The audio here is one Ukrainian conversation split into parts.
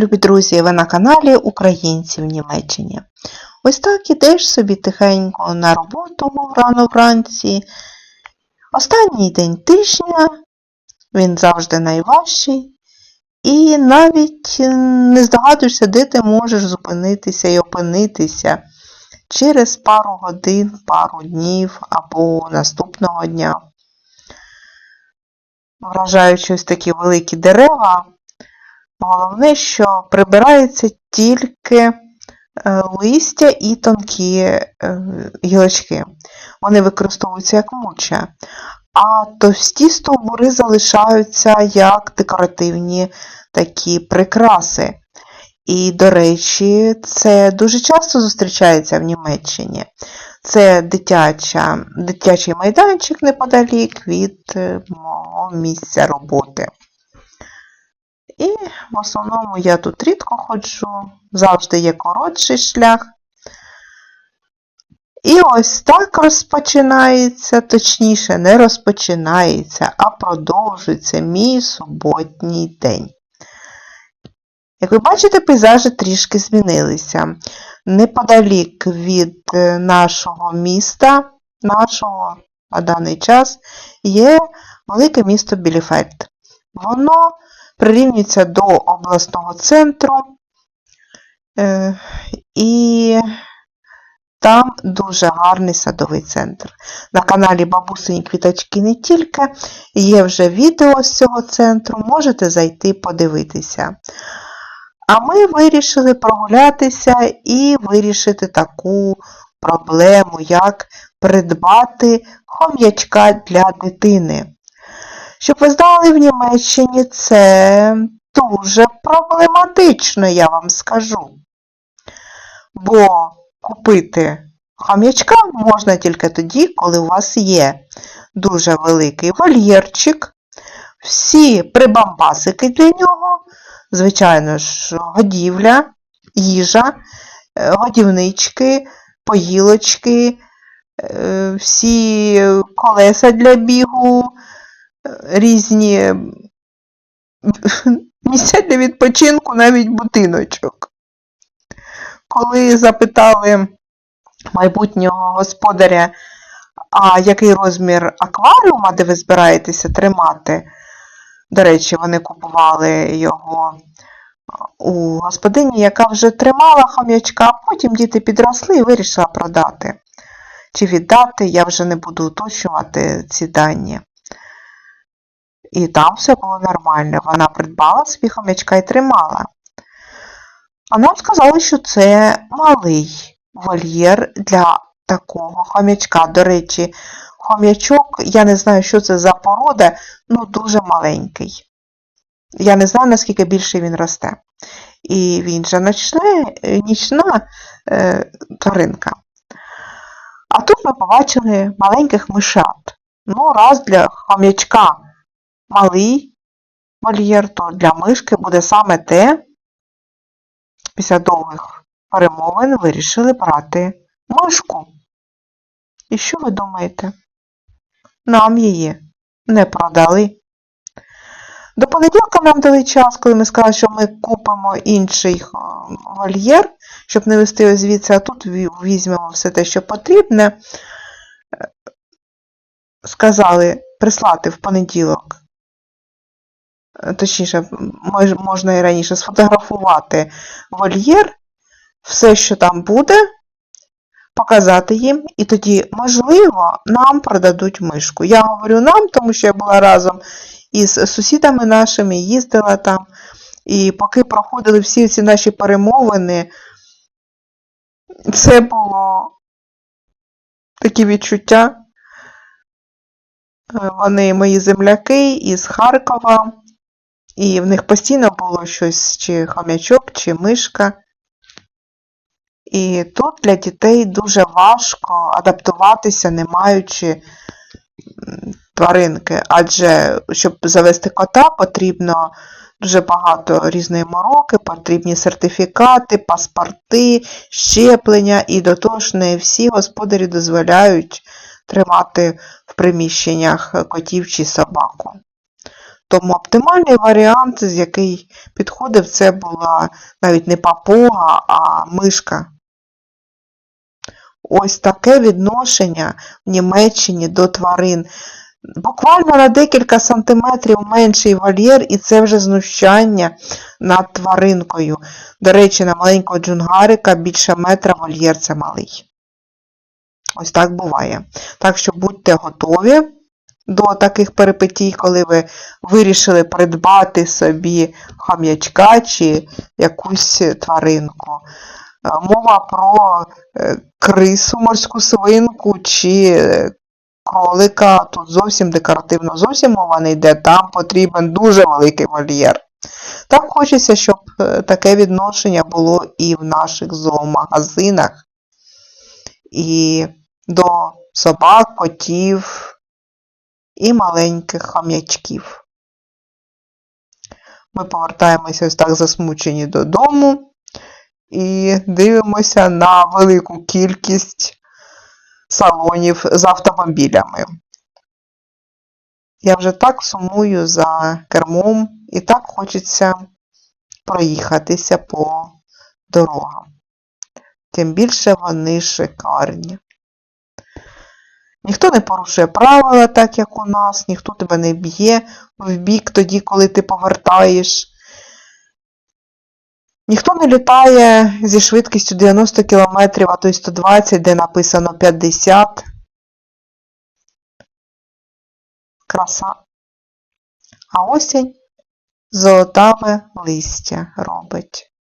Любі друзі! Ви на каналі Українці в Німеччині. Ось так ідеш собі тихенько на роботу рано вранці. Останній день тижня, він завжди найважчий. І навіть не здогадуєшся, де ти можеш зупинитися і опинитися через пару годин, пару днів або наступного дня. Вражаючи ось такі великі дерева, Головне, що прибирається тільки е, листя і тонкі е, гілочки. Вони використовуються як муча, а товсті стовбури залишаються як декоративні такі прикраси. І, до речі, це дуже часто зустрічається в Німеччині. Це дитяча, дитячий майданчик неподалік від е, мого місця роботи. І в основному я тут рідко ходжу, завжди є коротший шлях. І ось так розпочинається, точніше, не розпочинається, а продовжується мій суботній день. Як ви бачите, пейзажі трішки змінилися. Неподалік від е, нашого міста, нашого на даний час, є велике місто Біліфельд. Воно прирівнюється до обласного центру, е, і там дуже гарний садовий центр. На каналі Бабусині Квіточки не тільки, є вже відео з цього центру, можете зайти подивитися. А ми вирішили прогулятися і вирішити таку проблему, як придбати хом'ячка для дитини. Щоб ви знали, в Німеччині це дуже проблематично, я вам скажу. Бо купити хам'ячка можна тільки тоді, коли у вас є дуже великий вольєрчик, всі прибамбасики для нього, звичайно ж, годівля, їжа, е, годівнички, поїлочки, е, всі колеса для бігу, різні місця для відпочинку, навіть будиночок. Коли запитали майбутнього господаря, а який розмір акваріума, де ви збираєтеся тримати, до речі, вони купували його у господині, яка вже тримала хом'ячка, а потім діти підросли і вирішила продати. Чи віддати, я вже не буду уточнювати ці дані. І там все було нормально. Вона придбала собі хомячка і тримала. А нам сказали, що це малий вольєр для такого хомячка. До речі, хом'ячок, я не знаю, що це за порода, ну дуже маленький. Я не знаю, наскільки більше він росте. І він же ночне, нічна е, тваринка. А тут ми побачили маленьких мишат. Ну, раз для хом'ячка малий вольєр, то для мишки буде саме те, після довгих перемовин вирішили брати мишку. І що ви думаєте? Нам її не продали. До понеділка нам дали час, коли ми сказали, що ми купимо інший вольєр, щоб не вести його звідси, а тут візьмемо все те, що потрібне. Сказали прислати в понеділок точніше, можна і раніше сфотографувати вольєр, все, що там буде, показати їм, і тоді, можливо, нам продадуть мишку. Я говорю нам, тому що я була разом із сусідами нашими, їздила там. І поки проходили всі ці наші перемовини, це було такі відчуття. Вони мої земляки із Харкова. І в них постійно було щось, чи хам'ячок, чи мишка. І тут для дітей дуже важко адаптуватися, не маючи тваринки. Адже, щоб завести кота, потрібно дуже багато різної мороки, потрібні сертифікати, паспорти, щеплення, і до того ж не всі господарі дозволяють тримати в приміщеннях котів чи собаку. Тому оптимальний варіант, з який підходив, це була навіть не папуга, а мишка. Ось таке відношення в Німеччині до тварин. Буквально на декілька сантиметрів менший вольєр, і це вже знущання над тваринкою. До речі, на маленького джунгарика більше метра вольєр це малий. Ось так буває. Так що будьте готові до таких перипетій, коли ви вирішили придбати собі хам'ячка чи якусь тваринку. Е, Мова про е, крису, морську свинку чи е, кролика. Тут зовсім декоративно, зовсім мова не йде, там потрібен дуже великий вольєр. Так хочеться, щоб таке відношення було і в наших зоомагазинах, і до собак, котів і маленьких хам'ячків. Ми повертаємося ось так засмучені додому і дивимося на велику кількість салонів з автомобілями. Я вже так сумую за кермом і так хочеться проїхатися по дорогам. Тим більше вони шикарні. Ніхто не порушує правила, так як у нас, ніхто тебе не б'є в бік тоді, коли ти повертаєш. Ніхто не літає зі швидкістю 90 км, а то й 120, де написано 50. Краса. А осінь золотаве листя робить.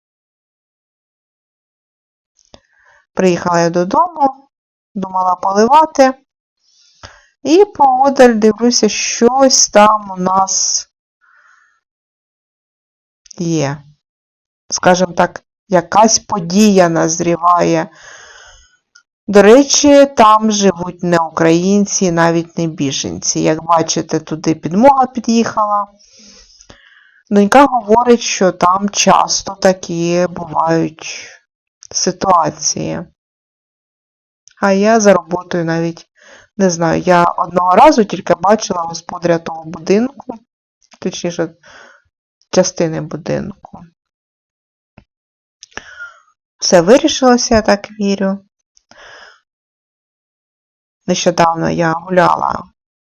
Приїхала я додому, думала поливати. І поодаль дивлюся, щось там у нас є. Скажімо так, якась подія назріває. До речі, там живуть не українці, навіть не біженці. Як бачите, туди підмога під'їхала. Донька говорить, що там часто такі бувають ситуації. А я за роботою навіть не знаю. Я одного разу тільки бачила господаря того будинку, точніше, частини будинку. Все вирішилося, я так вірю. Нещодавно я гуляла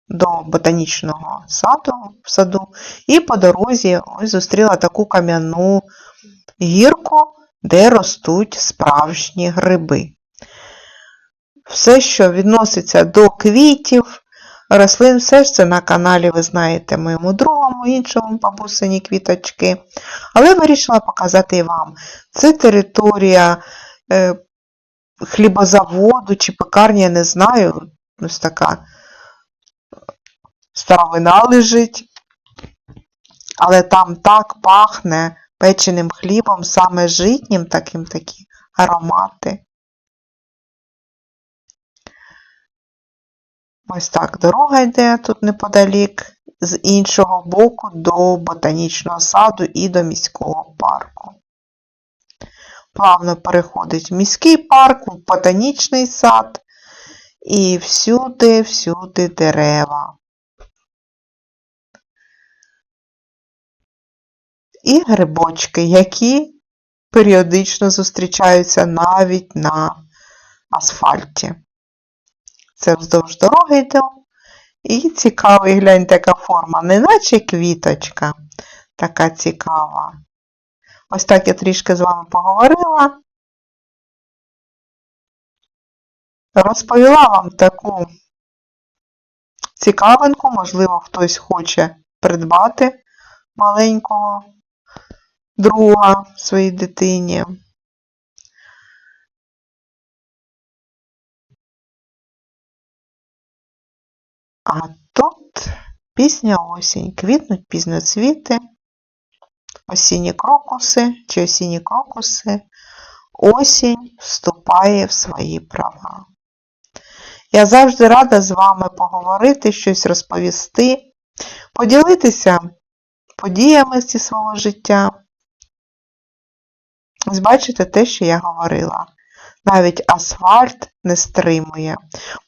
до ботанічного саду, в саду і по дорозі ось зустріла таку кам'яну гірку, де ростуть справжні гриби. Все, що відноситься до квітів, рослин, все ж це на каналі, ви знаєте, моєму другому, іншому бабусині квіточки. Але вирішила показати вам. Це територія е, хлібозаводу чи пекарні, я не знаю, ось така старовина лежить. Але там так пахне печеним хлібом, саме житнім таким такі аромати. Ось так дорога йде тут неподалік, з іншого боку до ботанічного саду і до міського парку. Плавно переходить в міський парк, в ботанічний сад і всюди, всюди дерева. І грибочки, які періодично зустрічаються навіть на асфальті. Це вздовж дороги йде. І цікавий, гляньте, яка форма, не наче квіточка, така цікава. Ось так я трішки з вами поговорила. Розповіла вам таку цікавинку, можливо, хтось хоче придбати маленького друга своїй дитині. А тут пісня осінь. Квітнуть пізноцвіти, осінні крокуси чи осінні крокуси. Осінь вступає в свої права. Я завжди рада з вами поговорити, щось розповісти, поділитися подіями зі свого життя. Бачите те, що я говорила. Навіть асфальт не стримує.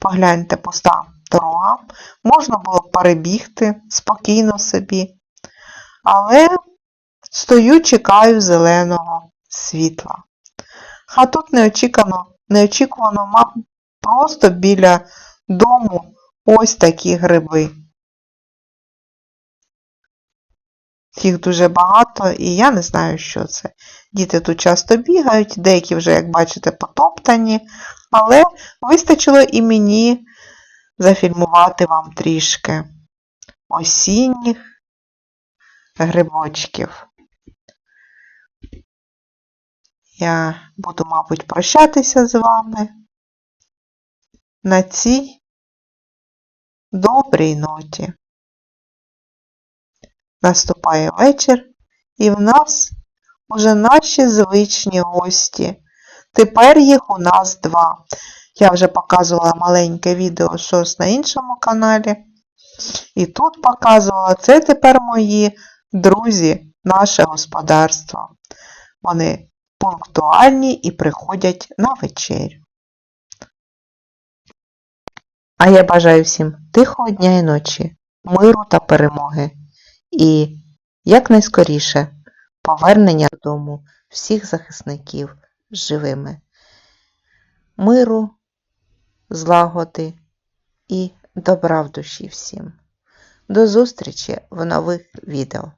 Погляньте, пуста дорога. Можна було перебігти спокійно собі. але стою, чекаю зеленого світла. А тут неочікано, неочікувано ма- просто біля дому ось такі гриби. Їх дуже багато, і я не знаю, що це. Діти тут часто бігають, деякі вже, як бачите, потоптані, але вистачило і мені зафільмувати вам трішки осінніх грибочків. Я буду, мабуть, прощатися з вами на цій добрій ноті. Наступає вечір, і в нас уже наші звичні гості. Тепер їх у нас два. Я вже показувала маленьке відео щось на іншому каналі. І тут показувала, це тепер мої друзі, наше господарство. Вони пунктуальні і приходять на вечерю. А я бажаю всім тихого дня і ночі, миру та перемоги. І якнайскоріше повернення додому всіх захисників живими. Миру, злагоди і добра в душі всім. До зустрічі в нових відео.